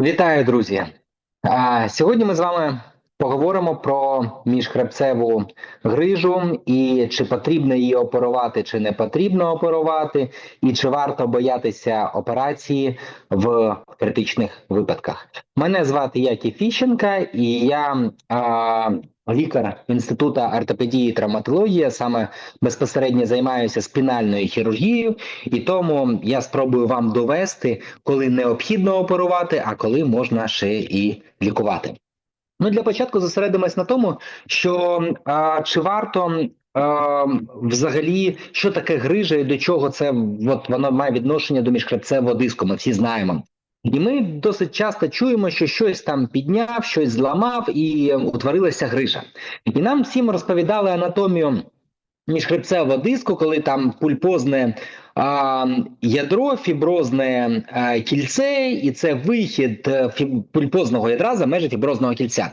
Вітаю, друзі! Сьогодні ми з вами поговоримо про міжхребцеву грижу і чи потрібно її оперувати, чи не потрібно оперувати, і чи варто боятися операції в критичних випадках. Мене звати Які Фіщенка, і я лікар інституту ортопедії і травматології, саме безпосередньо займаюся спінальною хірургією, і тому я спробую вам довести, коли необхідно оперувати, а коли можна ще і лікувати. Ну для початку зосередимось на тому, що а, чи варто взагалі що таке грижа і до чого це от воно має відношення до міжхребцевого диску. Ми всі знаємо. І ми досить часто чуємо, що щось там підняв, щось зламав і утворилася грижа. І нам всім розповідали анатомію міжхребцевого диску, коли там пульпозне а, ядро, фіброзне а, кільце, і це вихід е, фіб- пульпозного ядра за межі фіброзного кільця.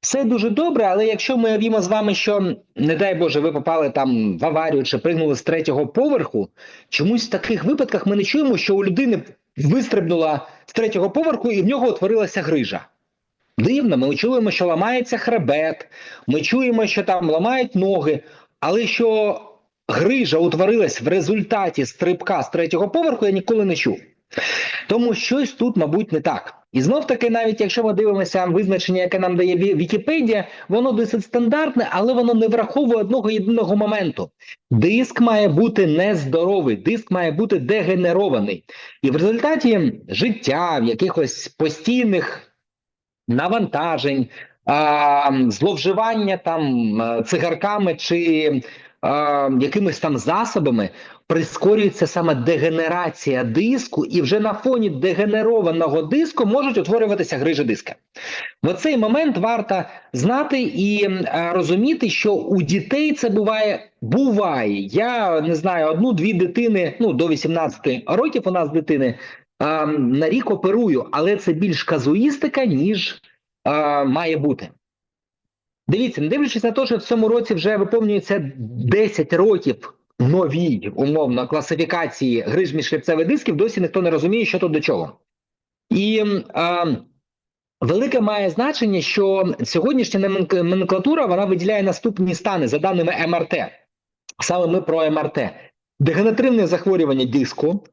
Все дуже добре, але якщо ми уявімо з вами, що не дай Боже, ви попали там в аварію чи пригнули з третього поверху, чомусь в таких випадках ми не чуємо, що у людини вистрибнула з третього поверху і в нього утворилася грижа. Дивно, ми чуємо, що ламається хребет, ми чуємо, що там ламають ноги, але що грижа утворилась в результаті стрибка з третього поверху, я ніколи не чув. Тому щось тут, мабуть, не так. І знов таки, навіть якщо ми дивимося визначення, яке нам дає Вікіпедія, воно досить стандартне, але воно не враховує одного єдиного моменту. Диск має бути нездоровий, диск має бути дегенерований. І в результаті життя в якихось постійних навантажень, зловживання там цигарками чи якимись там засобами прискорюється саме дегенерація диску, і вже на фоні дегенерованого диску можуть утворюватися грижі диска. В цей момент варто знати і розуміти, що у дітей це буває. Буває, я не знаю, одну-дві дитини, ну до 18 років у нас дитини на рік оперую, але це більш казуїстика, ніж має бути. Дивіться, не дивлячись на те, що в цьому році вже виповнюється 10 років новій умовно класифікації гриж міжхребцевих дисків, досі ніхто не розуміє, що тут до чого. І а, велике має значення, що сьогоднішня номенк- номенклатура вона виділяє наступні стани за даними МРТ. Саме ми про МРТ. Дегенеративне захворювання диску,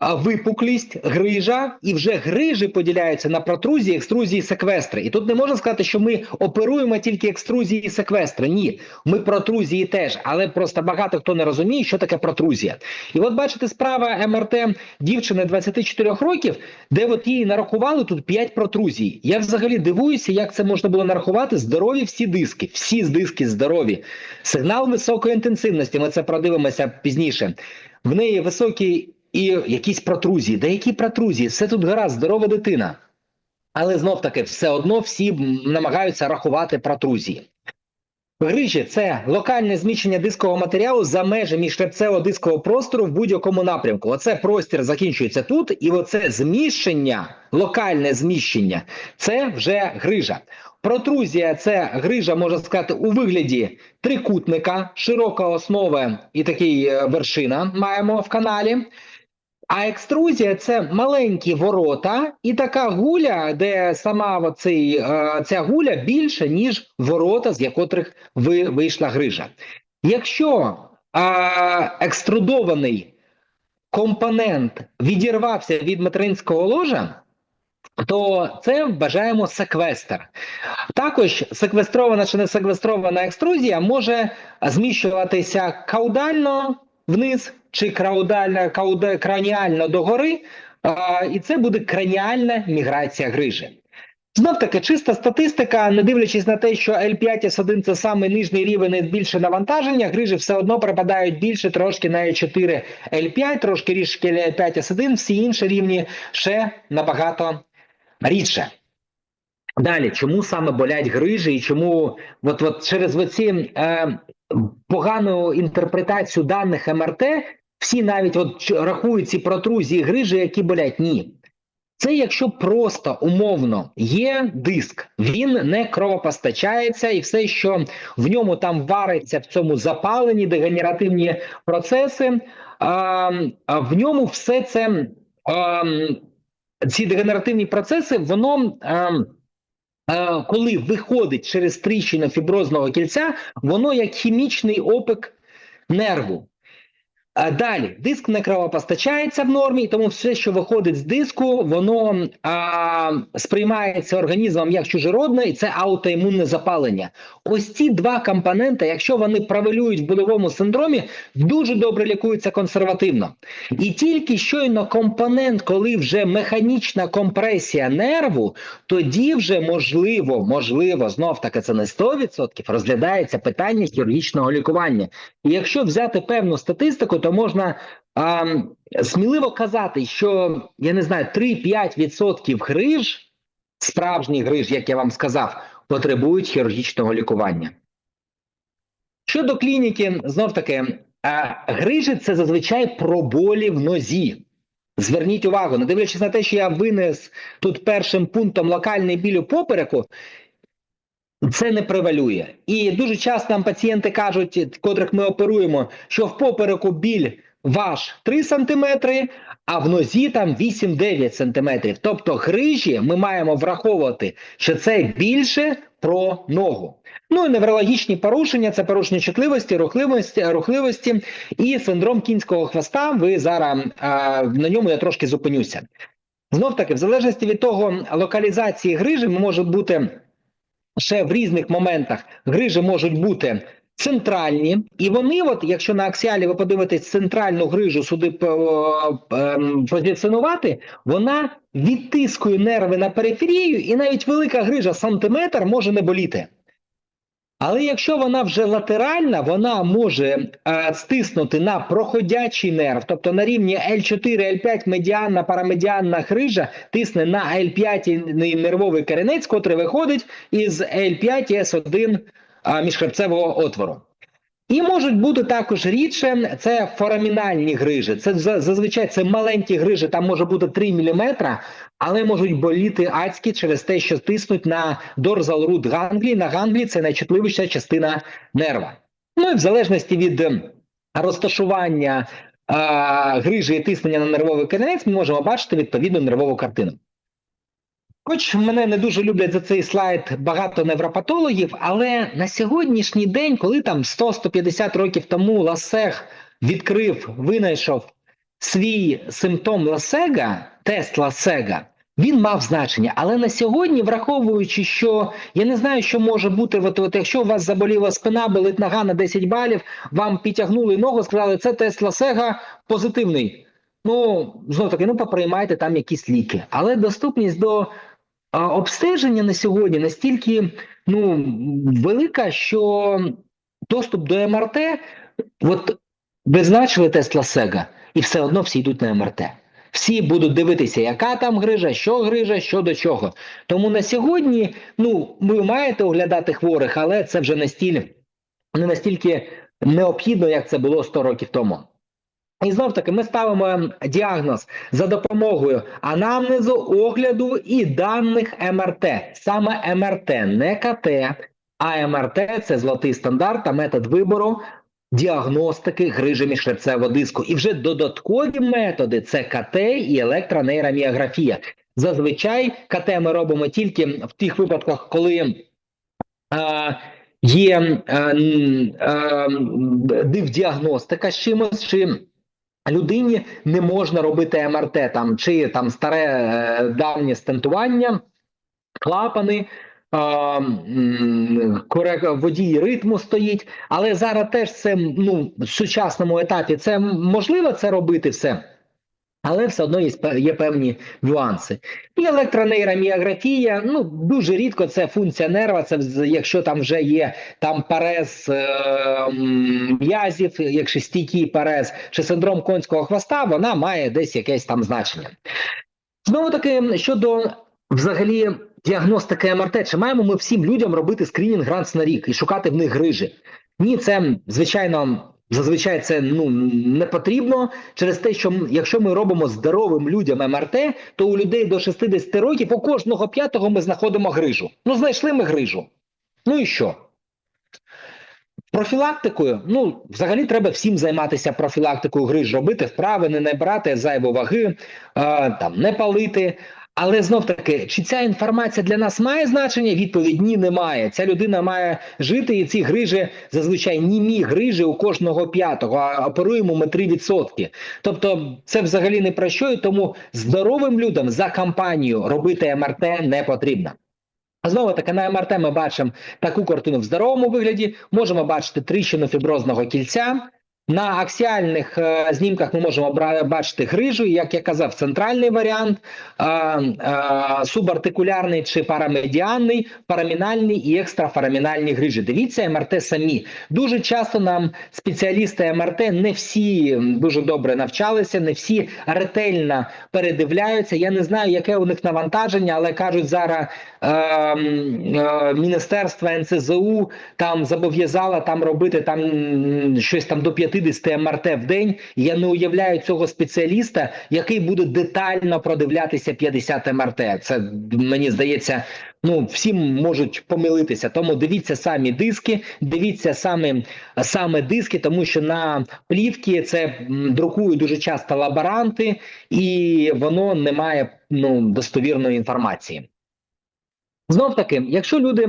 випуклість, грижа, і вже грижі поділяються на протрузії, екструзії, секвестри. І тут не можна сказати, що ми оперуємо тільки екструзії і секвестри. Ні, ми протрузії теж, але просто багато хто не розуміє, що таке протрузія. І от бачите, справа МРТ дівчини 24 років, де от їй нарахували тут 5 протрузій. Я взагалі дивуюся, як це можна було нарахувати. Здорові всі диски, всі диски здорові. Сигнал високої інтенсивності. Ми це продивимося пізніше. В неї високі і якісь протрузії. Де які протрузії? Все тут гаразд, здорова дитина. Але знов таки, все одно всі намагаються рахувати протрузії. Грижі це локальне зміщення дискового матеріалу за межі міжхребцевого дискового простору в будь-якому напрямку. Оце простір закінчується тут, і оце зміщення, локальне зміщення це вже грижа. Протрузія це грижа, можна сказати, у вигляді трикутника, широка основа і такий е, вершина маємо в каналі. А екструзія це маленькі ворота, і така гуля, де сама оцей, е, ця гуля більша, ніж ворота, з ви, вийшла грижа. Якщо е, екструдований компонент відірвався від материнського ложа, то це вважаємо секвестр. Також секвестрована чи не секвестрована екструзія може зміщуватися каудально вниз чи краудально, кауде, краніально догори, а, і це буде краніальна міграція грижі. Знов таки, чиста статистика, не дивлячись на те, що L5S1 це саме нижній рівень більше навантаження, грижі все одно припадають більше трошки на L4, L5, трошки різки L5S1, всі інші рівні ще набагато рідше. Далі, чому саме болять грижі, і чому от, от через оці е, погану інтерпретацію даних МРТ всі навіть от рахують ці протрузії грижі, які болять? Ні. Це якщо просто умовно є диск, він не кровопостачається, і все, що в ньому там вариться в цьому запаленні, дегенеративні процеси, а, а в ньому все це. А, ці дегенеративні процеси, воно. е, коли виходить через тріщину фіброзного кільця, воно як хімічний опик нерву. Далі диск не кровопостачається в нормі, тому все, що виходить з диску, воно а, сприймається організмом як чужеродне, і це аутоімунне запалення. Ось ці два компоненти, якщо вони правилюють в болевому синдромі, дуже добре лікуються консервативно. І тільки щойно компонент, коли вже механічна компресія нерву, тоді вже можливо, можливо, знов таки це не 100%, розглядається питання хірургічного лікування. І якщо взяти певну статистику, то можна а, сміливо казати, що я не знаю, 3-5% гриж, справжніх гриж, як я вам сказав, потребують хірургічного лікування. Щодо клініки, знов таки, грижі це зазвичай про болі в нозі. Зверніть увагу, не дивлячись на те, що я винес тут першим пунктом локальний біль у попереку, це не превалює. І дуже часто нам пацієнти кажуть, котрих ми оперуємо, що в попереку біль ваш 3 см, а в нозі там 8-9 см. Тобто грижі ми маємо враховувати, що це більше про ногу. Ну і неврологічні порушення це порушення чутливості, рухливості, рухливості і синдром кінського хвоста. Ви зараз а, на ньому я трошки зупинюся. Знов таки, в залежності від того локалізації грижі, може бути ще в різних моментах грижі можуть бути центральні, і вони, от, якщо на аксіалі ви подивитесь центральну грижу сюди е, ем, позиціонувати, вона відтискує нерви на периферію, і навіть велика грижа сантиметр може не боліти. Але якщо вона вже латеральна, вона може е, стиснути на проходячий нерв, тобто на рівні L4, L5 медіанна, парамедіанна хрижа тисне на L5 нервовий коренець, котрий виходить із L5 і S1 е, міжхребцевого отвору. І можуть бути також рідше це форамінальні грижі. Це зазвичай це маленькі грижі, там може бути 3 мм, але можуть боліти адські через те, що тиснуть на дорзал рут ганглі. На ганглі це найчутливіша частина нерва. Ну і в залежності від ем, розташування а, грижі і тиснення на нервовий корінець, ми можемо бачити відповідну нервову картину. Хоч мене не дуже люблять за цей слайд багато невропатологів, але на сьогоднішній день, коли там 100-150 років тому Ласег відкрив, винайшов свій симптом Ласега, тест Ласега, він мав значення. Але на сьогодні, враховуючи, що я не знаю, що може бути, от, от якщо у вас заболіла спина, болить нога на 10 балів, вам підтягнули ногу, сказали, це тест Ласега позитивний. Ну, знову таки, ну поприймайте там якісь ліки. Але доступність до обстеження на сьогодні настільки ну, велика, що доступ до МРТ, от визначили тест Ласега, і все одно всі йдуть на МРТ. Всі будуть дивитися, яка там грижа, що грижа, що до чого. Тому на сьогодні, ну, ви маєте оглядати хворих, але це вже настільки, не настільки необхідно, як це було 100 років тому. І знов таки ми ставимо діагноз за допомогою анамнезу, огляду і даних МРТ. Саме МРТ, не КТ, а МРТ це золотий стандарт та метод вибору діагностики грижі міжхребцевого диску. І вже додаткові методи це КТ і електронейроміографія. Зазвичай КТ ми робимо тільки в тих випадках, коли а, є а, а, дивдіагностика з чимось. чи людині не можна робити МРТ там чи там старе е, давнє стентування, клапани. Водій ритму стоїть, але зараз теж це ну в сучасному етапі це можливо це робити все. Але все одно є певні нюанси. І електронейроміографія, ну дуже рідко це функція нерва. Це якщо там вже є там парез е, м'язів, якщо стійкий парез чи синдром конського хвоста, вона має десь якесь там значення. Знову таки, щодо взагалі діагностики МРТ, чи маємо ми всім людям робити скринінг раз на рік і шукати в них грижі? Ні, це звичайно. Зазвичай це ну не потрібно через те, що якщо ми робимо здоровим людям МРТ, то у людей до 60 років у кожного п'ятого ми знаходимо грижу. Ну, знайшли ми грижу. Ну і що? Профілактикою, ну взагалі треба всім займатися профілактикою гриж, робити вправи, не набрати зайву ваги, е, там не палити. Але знов таки, чи ця інформація для нас має значення? Відповідь ні, немає. Ця людина має жити, і ці грижі зазвичай німі грижі у кожного п'ятого, а оперуємо ми 3%. Тобто, це взагалі не про що, і тому здоровим людям за кампанію робити МРТ не потрібно. Знову таки на МРТ ми бачимо таку картину в здоровому вигляді. Можемо бачити тріщину фіброзного кільця. На аксіальних е, знімках ми можемо бачити грижу, як я казав, центральний варіант, субартикулярний чи парамедіанний, парамінальний і екстрафарамінальні грижі. Дивіться МРТ самі. Дуже часто нам спеціалісти МРТ не всі дуже добре навчалися, не всі ретельно передивляються. Я не знаю, яке у них навантаження, але кажуть зараз е, е, Міністерство НСЗУ там зобов'язало там робити там щось там до 50 МРТ в день. Я не уявляю цього спеціаліста, який буде детально продивлятися 50 МРТ. Це мені здається. Ну, всім можуть помилитися, тому дивіться самі диски, дивіться саме, саме диски, тому що на плівки це друкують дуже часто лаборанти, і воно не має ну, достовірної інформації. Знов таки, якщо люди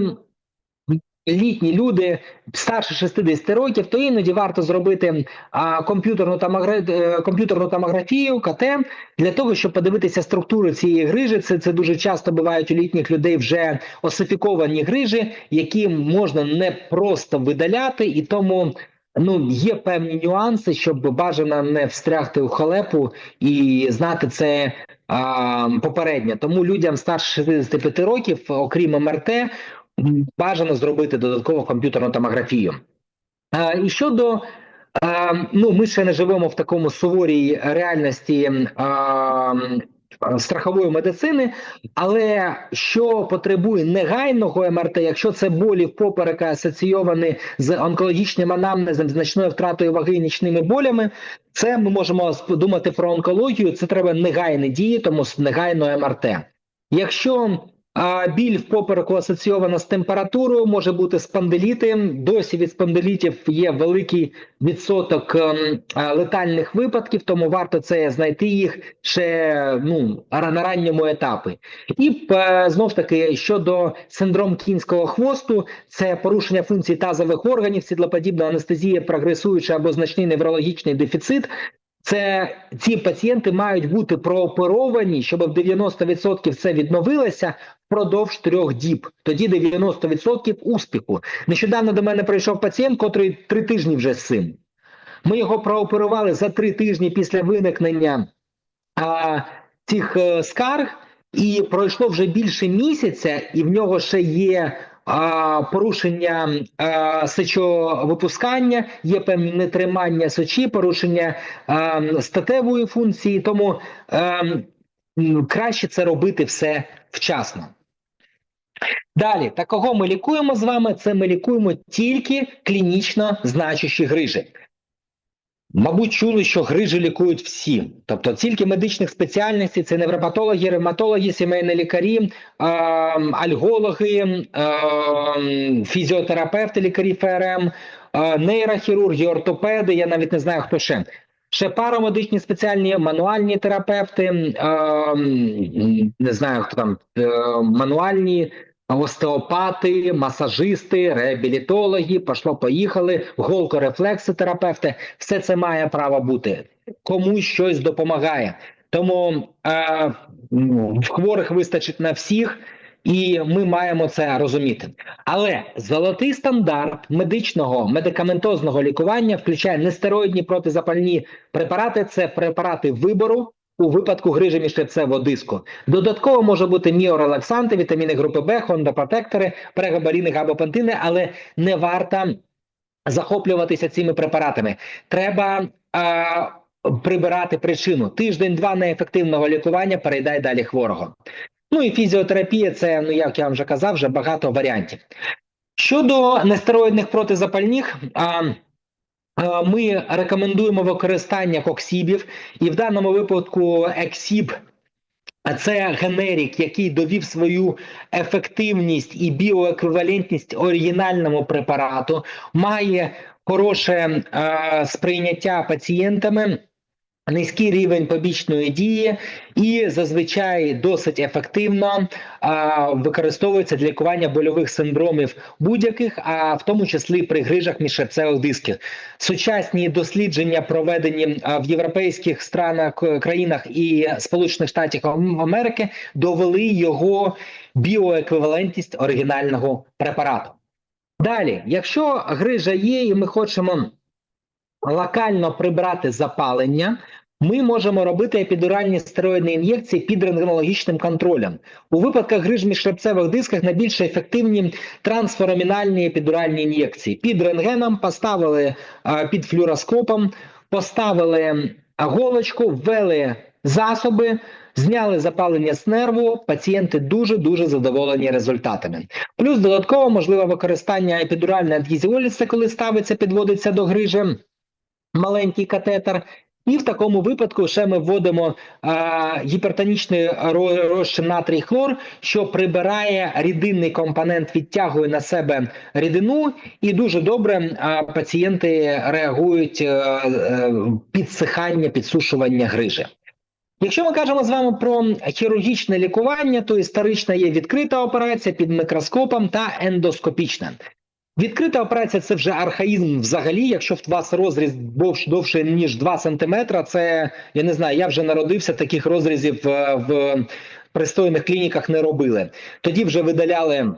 літні люди старше 60 років, то іноді варто зробити а, комп'ютерну томогра... е, комп'ютерну томографію КТ для того, щоб подивитися структуру цієї грижі. Це, це дуже часто бувають у літніх людей вже осифіковані грижі, які можна не просто видаляти, і тому. Ну, є певні нюанси, щоб бажано не встрягти у халепу і знати це а. Тому людям старше 65 років, окрім МРТ, бажано зробити додатково комп'ютерну томографію. А, і щодо а, ну, ми ще не живемо в такому суворій реальності а, страхової медицини, але що потребує негайного МРТ, якщо це болі в поперека асоційовані з онкологічним анамнезом, значною втратою ваги нічними болями, це ми можемо думати про онкологію. Це треба негайні дії, тому негайно МРТ. Якщо а, біль в попереку асоційована з температурою, може бути спондиліти. Досі від спондилітів є великий відсоток ем, летальних випадків, тому варто це знайти їх ще ну на ранньому етапі. І е, знов таки щодо синдром кінського хвосту, це порушення функцій тазових органів, сідлоподібна анестезія, прогресуюча або значний неврологічний дефіцит. Це ці пацієнти мають бути прооперовані, щоб в 90% це відновилося впродовж трьох діб. Тоді 90% успіху. Нещодавно до мене прийшов пацієнт, котрий три тижні вже з цим. Ми його прооперували за три тижні після виникнення а, цих е, скарг, і пройшло вже більше місяця, і в нього ще є а, порушення сечовипускання, є певні нетримання сечі, порушення статевої функції, тому краще це робити все вчасно. Далі, та кого ми лікуємо з вами? Це ми лікуємо тільки клінічно значущі грижі. Мабуть, чули, що грижі лікують всі, тобто тільки медичних спеціальностей це невропатологи, ревматологи, сімейні лікарі, е, альгологи, е, фізіотерапевти, лікарі ФРМ, е, нейрохірурги, ортопеди. Я навіть не знаю, хто ще. Ще парамедичні спеціальні мануальні терапевти, е, не знаю, хто там е, мануальні остеопати, масажисти, реабілітологи, пошло поїхали, голкорефлексотерапевти. Все це має право бути. Комусь щось допомагає. Тому е, ну, хворих вистачить на всіх, і ми маємо це розуміти. Але золотий стандарт медичного медикаментозного лікування включає нестероїдні протизапальні препарати. Це препарати вибору у випадку грижі міжхребцевого диску. Додатково може бути міорелаксанти, вітаміни групи Б, хондопротектори, прегабаріни, габапентини, але не варто захоплюватися цими препаратами. Треба а, прибирати причину. Тиждень-два неефективного лікування перейдай далі хворого. Ну і фізіотерапія це, ну як я вам вже казав, вже багато варіантів. Щодо нестероїдних протизапальних, а, ми рекомендуємо використання коксібів, і в даному випадку ексіб це генерік, який довів свою ефективність і біоеквівалентність оригінальному препарату, має хороше е, сприйняття пацієнтами. Низький рівень побічної дії і зазвичай досить ефективно а, використовується для лікування больових синдромів будь-яких, а в тому числі при грижах міжшерцевих дисків. Сучасні дослідження, проведені в європейських странах країнах і Сполучених Штатів Америки, довели його біоеквівалентність оригінального препарату. Далі, якщо грижа є, і ми хочемо локально прибрати запалення, ми можемо робити епідуральні стероїдні ін'єкції під рентгенологічним контролем. У випадках гриж міжхребцевих дисках найбільш ефективні трансфорамінальні епідуральні ін'єкції. Під рентгеном поставили під флюороскопом, поставили голочку, ввели засоби, зняли запалення з нерву. Пацієнти дуже дуже задоволені результатами. Плюс додатково можливе використання епідуральної адгезіолізи, коли ставиться, підводиться до грижі маленький катетер. І в такому випадку ще ми вводимо а, гіпертонічний розчин натрій хлор, що прибирає рідинний компонент, відтягує на себе рідину, і дуже добре а, пацієнти реагують е, е, підсихання, підсушування грижі. Якщо ми кажемо з вами про хірургічне лікування, то історично є відкрита операція під мікроскопом та ендоскопічна. Відкрита операція це вже архаїзм взагалі. Якщо в вас розріз довш, довше ніж 2 см, це я не знаю, я вже народився, таких розрізів е, в пристойних клініках не робили. Тоді вже видаляли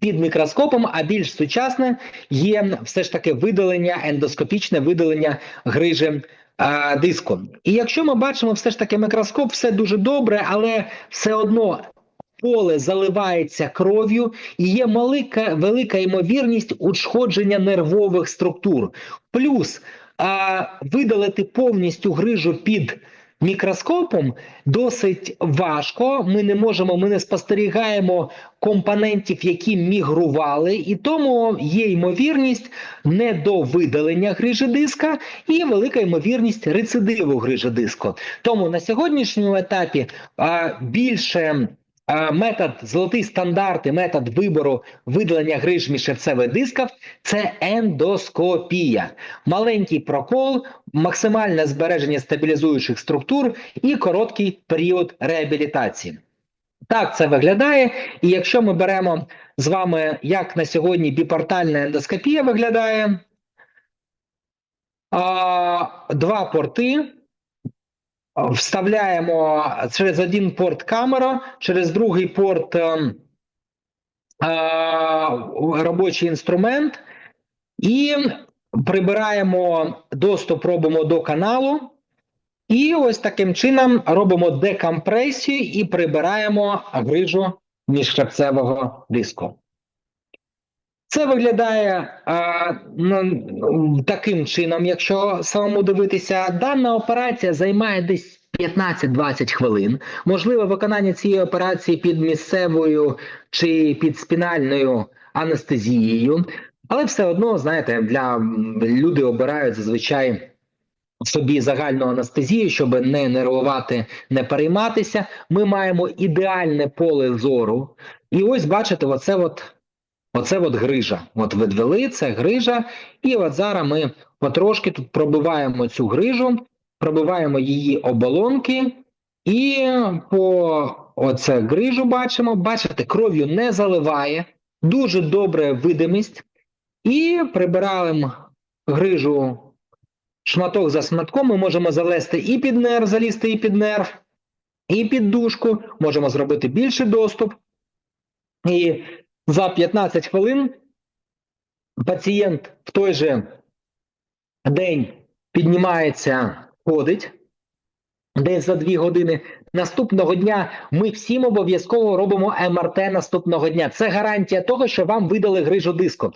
під мікроскопом, а більш сучасне є все ж таки видалення, ендоскопічне видалення грижі а, диску. І якщо ми бачимо все ж таки мікроскоп, все дуже добре, але все одно поле заливається кров'ю і є велика, велика ймовірність ушкодження нервових структур. Плюс а, видалити повністю грижу під мікроскопом досить важко. Ми не можемо, ми не спостерігаємо компонентів, які мігрували, і тому є ймовірність недовидалення грижі диска і велика ймовірність рецидиву грижі диску. Тому на сьогоднішньому етапі а, більше. Метод золотий стандарт і метод вибору видалення гриж міжшерцевих дисків – це ендоскопія. Маленький прокол, максимальне збереження стабілізуючих структур і короткий період реабілітації. Так це виглядає. І якщо ми беремо з вами, як на сьогодні біпортальна ендоскопія виглядає, два порти. Вставляємо через один порт камера, через другий порт ем, робочий інструмент, і прибираємо доступ, робимо до каналу. І ось таким чином робимо декомпресію і прибираємо грижу міжхребцевого диску. Це виглядає а, ну, таким чином, якщо самому дивитися, дана операція займає десь 15-20 хвилин. Можливе виконання цієї операції під місцевою чи під спінальною анестезією, але все одно, знаєте, для люди обирають зазвичай собі загальну анестезію, щоб не нервувати, не перейматися. Ми маємо ідеальне поле зору. І ось бачите, оце от, оце от грижа. От відвели, це грижа. І от зараз ми потрошки тут пробиваємо цю грижу, пробиваємо її оболонки, і по оце грижу бачимо. Бачите, кров'ю не заливає, дуже добра видимість. І прибираємо грижу шматок за шматком ми можемо залезти і під нерв, залізти і під нерв, і під дужку, можемо зробити більший доступ. І за 15 хвилин пацієнт в той же день піднімається, ходить десь за 2 години. Наступного дня ми всім обов'язково робимо МРТ наступного дня. Це гарантія того, що вам видали грижу диску.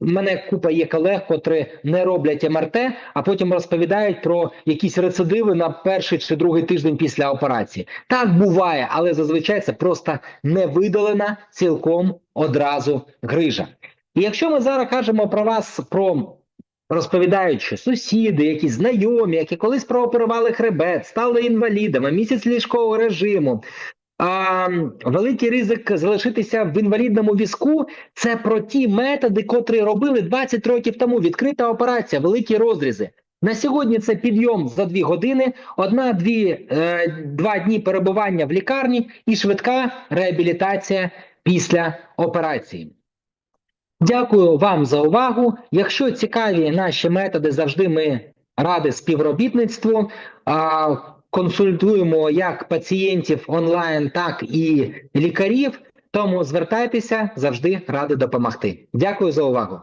У мене купа є колег, котрі не роблять МРТ, а потім розповідають про якісь рецидиви на перший чи другий тиждень після операції. Так буває, але зазвичай це просто не видалена цілком одразу грижа. І якщо ми зараз кажемо про вас про розповідають, сусіди, якісь знайомі, які колись прооперували хребет, стали інвалідами, місяць ліжкового режиму. Великий ризик залишитися в інвалідному візку це про ті методи, котрі робили 20 років тому. Відкрита операція, великі розрізи. На сьогодні це підйом за дві години, одна-дві е, два дні перебування в лікарні і швидка реабілітація після операції. Дякую вам за увагу. Якщо цікаві наші методи, завжди ми раді співробітництву. Консультуємо як пацієнтів онлайн, так і лікарів. Тому звертайтеся завжди ради допомогти. Дякую за увагу.